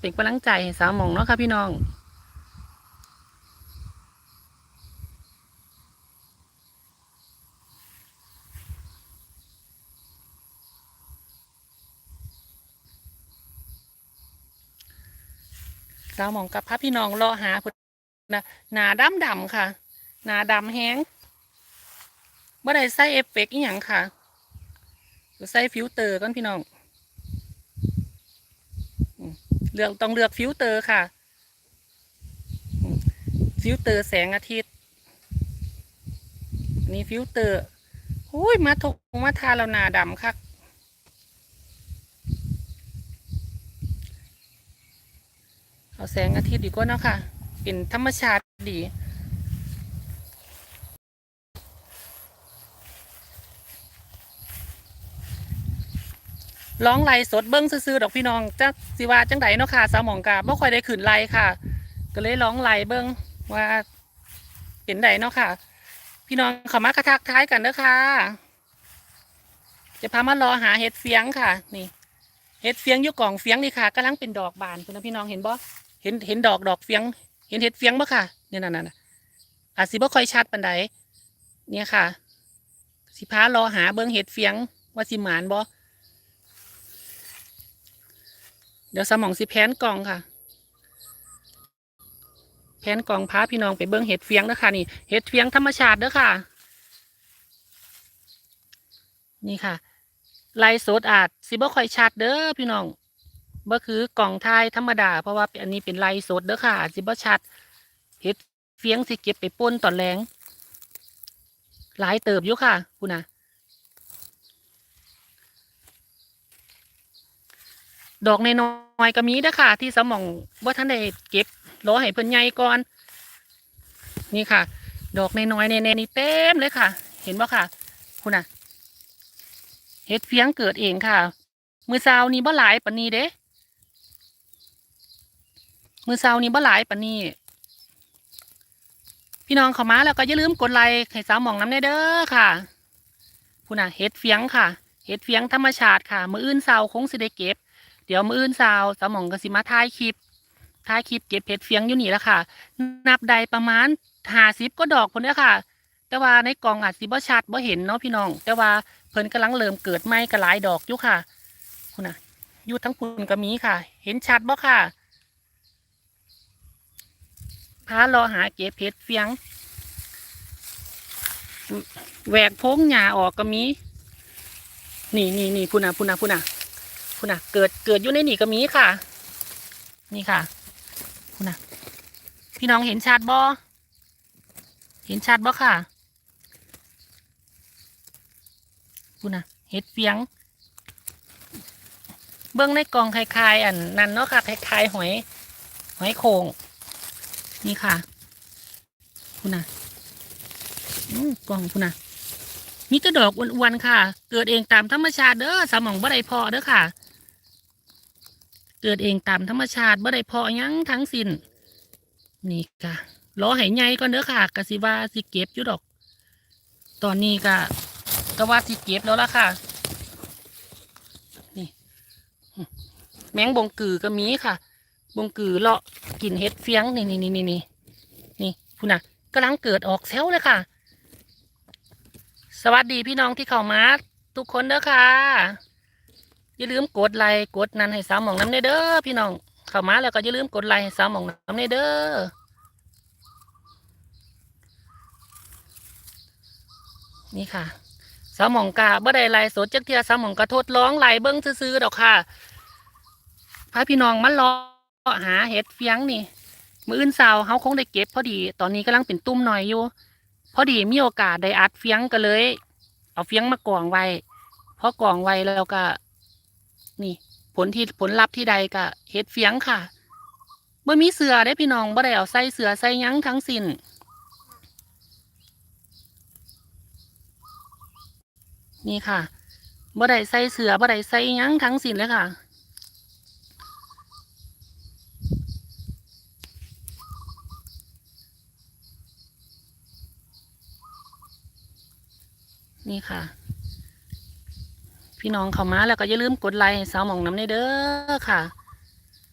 เป็นกำลังใจให้สาวมองเนาะค่ะพี่น้องสาวมองกับพระพี่น้องรอหาพุ่นนะหนาดำดำค่ะ หนาดำแห้งบ่ได้ใส่เอฟเฟกต์อีหยังค่ะใส่ฟิลเตอร์ก่อนพี่น้องอืมเลือกต้องเลือกฟิลเตอร์ค่ะ ฟิลเตอร์แสงอาทิตย์นี่ฟิลเตอร์หุ้ยมาถกมาทาแล้วหนาดำค่ะเอาแสงอาทิตย์ดีกว่าเนาะค่ะ เป็นธรรมชาติดี ร้องไล่สดเบิ้งซื่อๆดอกพี่น้องจักสิว่าจังไดเนาะค่ะสาวหมองกาบ่ค่อยได้ขืนไล่ค่ะ ก็เลยร้องไล่เบิ้งว่าเป็นไดเนาะค่ะ พี่น้องเขามากระทักท้ายกันเด้อค่ะ จะพามารอหาเห็ดเฟียงค่ะ นี่ เห็ดเฟียงอยู่กล่องเฟียงนี่ค่ะกำลังเป็นดอกบานคุณพี่น้องเห็นบ่เห็นเห็นดอกดอกเฟียง เห็นเห็ดเฟียงบ่ค่ะ เนี่ยนั่นน่ะอาจสิบ่ค่อยชัดปานใดเนี่ยค่ะ สิพารอหาเบิ้งเห็ดเฟียงว่าสิหมานบ่ เดี๋ยวสมองสิแพนกล่องค่ะ แพนกล่องพาพี่น้องไปเบิ้งเห็ดเฟียงเด้อค่ะนี่เห็ดเฟียงธรรมชาติเด้อค่ะ นี่ค่ะไลฟ์สดอาจสิบ่ค่อยชัดเด้อพี่น้องบ่คือกล่องถ่ายธรรมดา เพราะว่าอันนี้เป็นไลฟ์สดเด้อค่ะสิบ่ชัดเฮ็ดเฟียงสิเก็บไปป่นตอนแรงหลายเติบอยู่ค่ะคุณน่ะ ดอกน้อยๆก็มีเด้อค่ะ ที่สมองว่าท่านได้เก็บรอให้เพิ่นใหญ่ก่อน นี่ค่ะ ดอกน้อยๆแน่ๆนี่เต็มเลยค่ะ เห็นบ่ค่ะ คุณน่ะเฮ็ดเฟียงเกิดเองค่ะ มือเช้านี้บ่หลายปานนี้เด้ มือเช้านี้บ่หลายปานนี้พี่น้องเข้ามาแล้วก็อย่าลืมกดไลค์ให้สาวหมองน้ำแน่เด้อค่ะพูน่ะเฮ็ดเฟียงค่ะ เฮ็ดเฟียงธรรมชาติค่ะ มืออื่นเช้าคงสิได้เก็บ เดี๋ยวมืออื่นเช้าสาวหมองก็สิมาถ่ายคลิปถ่ายคลิปเก็บเฮ็ดเฟียงอยู่นี่แหละค่ะ นับได้ประมาณ50ก็ดอกพุ่นเด้อค่ะ แต่ว่าในกล่องอาจสิบ่ชัดบ่เห็นเนาะพี่น้อง แต่ว่าเพิ่นกำลังเริ่มเกิดใหม่กระหลายดอกอยู่ค่ะ คุณน่ะอยู่ทั้งปุ่นก็มีค่ะ เห็นชัดบ่ค่ะพารอหาเก็บเพชรเฟียงแหวกโพงหญ้าออกก็มี นี่นี่นี่พุ่นน่ะพุ่นน่ะพุ่นน่ะ พุ่นน่ะเกิดเกิดอยู่ในนี่ก็มีค่ะ นี่ค่ะพุ่นน่ะพี่น้องเห็นชัดบ่เห็นชัดบ่ค่ะพูนะเห็ดเฟียง เบื้องในกองคลายๆอันนั้นเนาะค่ะคลายๆหอย หอยโขงนี่ค่ะพูนะอกล่องพูนะมีกระดอกอ้วนๆค่ะ เกิดเองตามธรรมชาติเด้อสมองบ่ได้พอเด้อค่ะ เกิดเองตามธรรมชาติบ่ได้พอหยังทั้งสิ้นนี่ค่ะรอให้ใหญ่ก่อนเด้อค่ะกะสิว่าสิเก็บอยู่ดอก ตอนนี้ก็ก็ว่าสิเก็บแล้วล่ะค่ะ นี่ แมงบงกือก็มีค่ะ บงกือเลาะกินเห็ดเฟียงนี่นี่นี่นี่นี่นี่พูน่ะกำลังเกิดออกแซวเลยค่ะ สวัสดีพี่น้องที่เข้ามา ทุกคนเด้อค่ะ อย่าลืมกดไลค์กดนั้นให้สาวหมองน้ำเด้อพี่น้องเข้ามาแล้วก็อย่าลืมกดไลค์ให้สาวหมองน้ำเด้อนี่ค่ะสาวหมองกาบ่ได้ไล่สดจักเทียสาวหมองกะทดลองไล่เบิ้งซื้อๆดอกค่ะพาพี่น้องมารอหาเห็ดเฟียงนี่ มืออื่นสาวเขาคงได้เก็บพอดี ตอนนี้กำลังเป็นตุ้มหน่อยอยู่ พอดีมีโอกาสได้อัดเฟียงก็เลย เอาเฟียงมากองไว้พอกองไว้แล้วก็ นี่ ผลที่ผลลัพธ์ที่ใดก็เห็ดเฟียงค่ะบ่มีเสือได้พี่น้องบ่ได้เอาใส่เสือใส่ยั้งทั้งสิ้นนี่ค่ะบ่ได้ใส่เสือบ่ได้ใส่ยังทั้งสิ้นเลยค่ะนี่ค่ะ พี่น้องเข้ามาแล้วก็อย่าลืมกดไลค์ให้สาวหมองน้ำในเด้อค่ะ